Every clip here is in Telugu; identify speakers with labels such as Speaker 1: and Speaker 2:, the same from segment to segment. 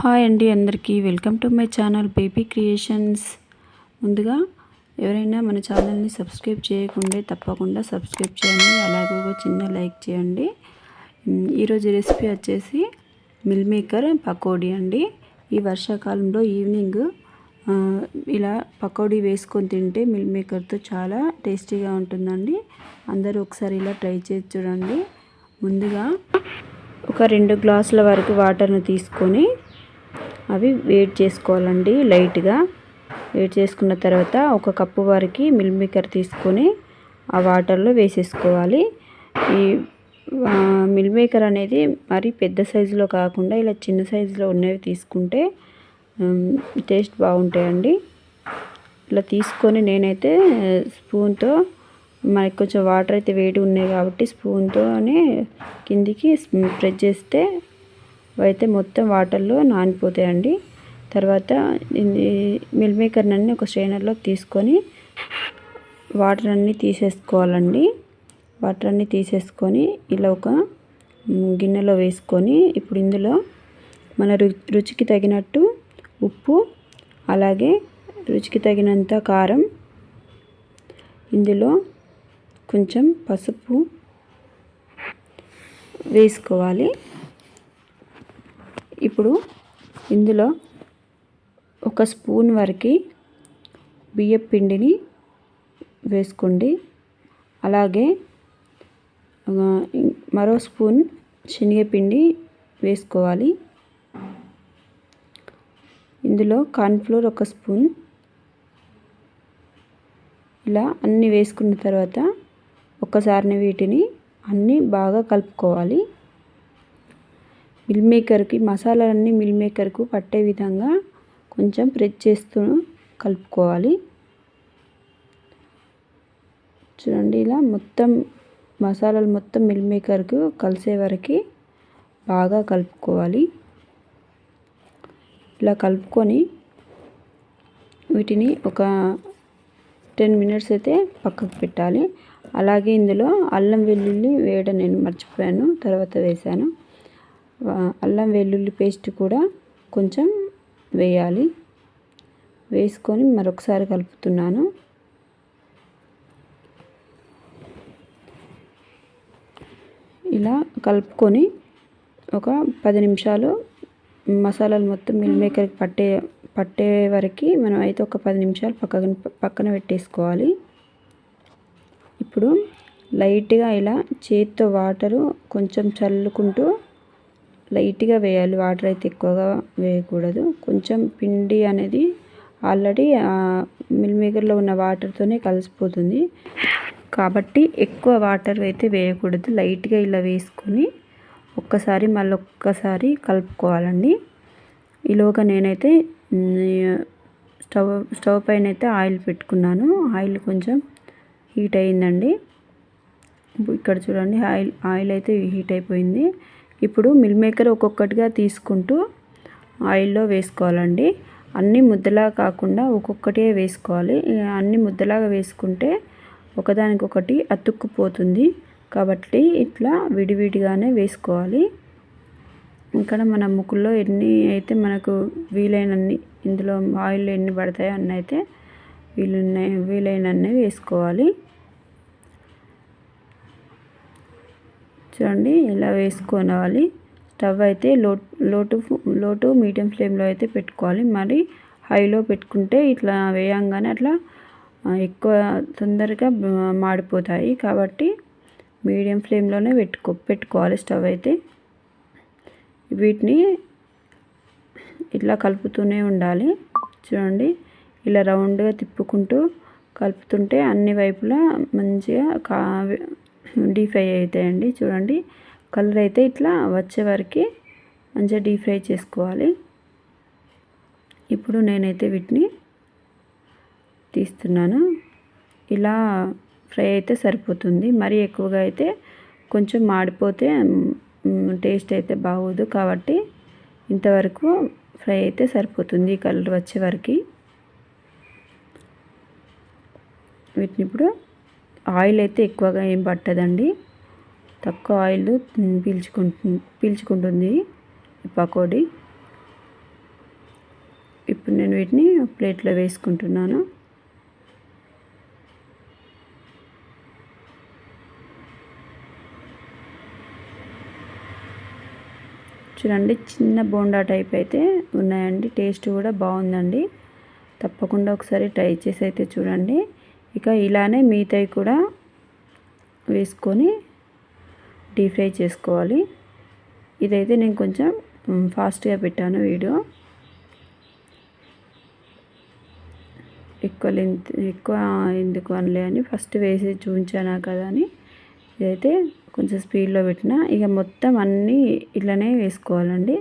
Speaker 1: హాయ్ అండి అందరికీ. Welcome to my channel baby creations. ముందుగా ఎవరైనా మన ఛానల్ని సబ్స్క్రైబ్ చేయకుండే తప్పకుండా సబ్స్క్రైబ్ చేయండి అలాగే ఒక చిన్న లైక్ చేయండి. ఈరోజు రెసిపీ వచ్చేసి మిల్ మేకర్ పకోడీ అండి. ఈ వర్షాకాలంలో ఈవినింగ్ ఇలా పకోడీ వేసుకొని తింటే మిల్ మేకర్తో చాలా టేస్టీగా ఉంటుందండి. అందరూ ఒకసారి ఇలా ట్రై చేసి చూడండి. ముందుగా ఒక రెండు గ్లాసుల వరకు వాటర్ని తీసుకొని అవి వేడి చేసుకోవాలండి లైట్గా. వేడి చేసుకున్న తర్వాత ఒక కప్పు వరకు మిల్ మేకర్ తీసుకొని ఆ వాటర్లో వేసేసుకోవాలి. ఈ మిల్ మేకర్ అనేది మరి పెద్ద సైజులో కాకుండా ఇలా చిన్న సైజులో ఉన్నవి తీసుకుంటే టేస్ట్ బాగుంటాయండి. ఇలా తీసుకొని నేనైతే స్పూన్తో మనకి కొంచెం వాటర్ అయితే వేడి ఉన్నాయి కాబట్టి స్పూన్తోనే కిందికి స్ప్రెడ్ చేస్తే అయితే మొత్తం వాటర్లో నానిపోతాయండి. తర్వాత మిల్ మేకర్ అన్ని ఒక స్ట్రైనర్లోకి తీసుకొని వాటర్ అన్నీ తీసేసుకోవాలండి. వాటర్ అన్నీ తీసేసుకొని ఇలా ఒక గిన్నెలో వేసుకొని ఇప్పుడు ఇందులో మన రుచికి తగినట్టు ఉప్పు అలాగే రుచికి తగినంత కారం ఇందులో కొంచెం పసుపు వేసుకోవాలి. ఇప్పుడు ఇందులో ఒక స్పూన్ వరకు బియ్యం పిండిని వేసుకోండి. అలాగే మరో స్పూన్ శనగపిండి వేసుకోవాలి. ఇందులో కార్న్ఫ్లోర్ ఒక స్పూన్. ఇలా అన్నీ వేసుకున్న తర్వాత ఒకసారి వీటిని అన్నీ బాగా కలుపుకోవాలి. మిల్ మేకర్కి మసాలాలన్నీ మిల్ మేకర్కు పట్టే విధంగా కొంచెం ప్రెస్ చేస్తూ కలుపుకోవాలి. చూడండి ఇలా మొత్తం మసాలాలు మొత్తం మిల్ మేకర్కు కలిసే వరకు బాగా కలుపుకోవాలి. ఇలా కలుపుకొని వీటిని ఒక టెన్ మినిట్స్ అయితే పక్కకు పెట్టాలి. అలాగే ఇందులో అల్లం వెల్లుల్లి వేయడం నేను మర్చిపోయాను తర్వాత వేసాను అల్లం వెల్లుల్లి పేస్ట్ కూడా కొంచెం వేయాలి. వేసుకొని మరొకసారి కలుపుతున్నాను. ఇలా కలుపుకొని ఒక పది నిమిషాలు మసాలాలు మొత్తం మిల్ మేకర్కి పట్టే పట్టే వరకు మనం అయితే ఒక పది నిమిషాలు పక్కన పక్కన పెట్టేసుకోవాలి. ఇప్పుడు లైట్గా ఇలా చేతితో వాటరు కొంచెం చల్లుకుంటూ లైట్గా వేయాలి. వాటర్ అయితే ఎక్కువగా వేయకూడదు. కొంచెం పిండి అనేది ఆల్రెడీ మిల్మేకర్లో ఉన్న వాటర్తోనే కలిసిపోతుంది. కాబట్టి ఎక్కువ వాటర్ అయితే వేయకూడదు. లైట్గా ఇలా వేసుకొని ఒక్కసారి మళ్ళీ ఒక్కసారి కలుపుకోవాలండి. ఈలోగా నేనైతే స్టవ్ స్టవ్ పైన అయితే ఆయిల్ పెట్టుకున్నాను. ఆయిల్ కొంచెం హీట్ అయిందండి. ఇక్కడ చూడండి ఆయిల్ ఆయిల్ అయితే హీట్ అయిపోయింది. ఇప్పుడు మిల్ మేకర్ ఒక్కొక్కటిగా తీసుకుంటూ ఆయిల్లో వేసుకోవాలండి. అన్నీ ముద్దలా కాకుండా ఒక్కొక్కటే వేసుకోవాలి. అన్ని ముద్దలాగా వేసుకుంటే ఒకదానికొకటి అతుక్కుపోతుంది. కాబట్టి ఇట్లా విడివిడిగానే వేసుకోవాలి. ఇక్కడ మన ముక్కుల్లో ఎన్ని అయితే మనకు వీలైనన్ని ఇందులో ఆయిల్ ఎన్ని పడతాయో అన్నీ అయితే వీలున్నాయి వీలైనన్ని వేసుకోవాలి. చూడండి ఇలా వేసుకోవాలి. స్టవ్ అయితే లో లోటు లోటు మీడియం ఫ్లేమ్లో అయితే పెట్టుకోవాలి. మరి హైలో పెట్టుకుంటే ఇట్లా వేయంగానే అట్లా ఎక్కువ తొందరగా మాడిపోతాయి. కాబట్టి మీడియం ఫ్లేమ్లోనే పెట్టుకో పెట్టుకోవాలి స్టవ్ అయితే. వీటిని ఇట్లా కలుపుతూనే ఉండాలి. చూడండి ఇలా రౌండ్గా తిప్పుకుంటూ కలుపుతుంటే అన్ని వైపులా మంచిగా కా డీఫ్రై ఫ్రై అవుతాయండి. చూడండి. కలర్ అయితే ఇట్లా వచ్చే వరకు మంచిగా డీప్ ఫ్రై చేసుకోవాలి. ఇప్పుడు నేనైతే వీటిని తీస్తున్నాను. ఇలా ఫ్రై అయితే సరిపోతుంది. మరీ ఎక్కువగా అయితే కొంచెం మాడిపోతే టేస్ట్ అయితే బాగోదు కాబట్టి ఇంతవరకు ఫ్రై అయితే సరిపోతుంది కలర్ వచ్చే వరకు. వీటిని ఇప్పుడు ఆయిల్ అయితే ఎక్కువగా ఏం పట్టదండి. తక్కువ ఆయిల్ పీల్చుకుంటు పీల్చుకుంటుంది పకోడీ. ఇప్పుడు నేను వీటిని ప్లేట్లో వేసుకుంటున్నాను. చూడండి చిన్న బోండా టైప్ అయితే ఉన్నాయండి. టేస్ట్ కూడా బాగుందండి. తప్పకుండా ఒకసారి ట్రై చేసి అయితే చూడండి. ఇక ఇలానే మిగతాయి కూడా వేసుకొని డీప్ ఫ్రై చేసుకోవాలి. ఇదైతే నేను కొంచెం ఫాస్ట్గా పెట్టాను వీడియో. ఎక్కువ లెంత్ ఎక్కువ ఎందుకు అనలే అని ఫస్ట్ వేసి చూపించానా కదా అని ఇదైతే కొంచెం స్పీడ్లో పెట్టిన. ఇక మొత్తం అన్నీ ఇట్లానే వేసుకోవాలండి.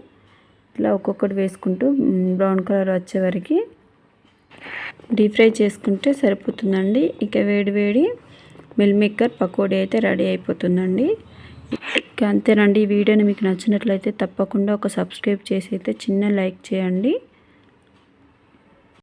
Speaker 1: ఇట్లా ఒక్కొక్కటి వేసుకుంటూ బ్రౌన్ కలర్ వచ్చే వరకు డీప్ ఫ్రై చేసుకుంటే సరిపోతుందండి. ఇక వేడి వేడి మిల్ మేకర్ పకోడీ అయితే రెడీ అయిపోతుందండి. ఇక అంతేనండి. ఈ వీడియోని మీకు నచ్చినట్లయితే తప్పకుండా ఒక సబ్స్క్రైబ్ చేసి అయితే చిన్న లైక్ చేయండి.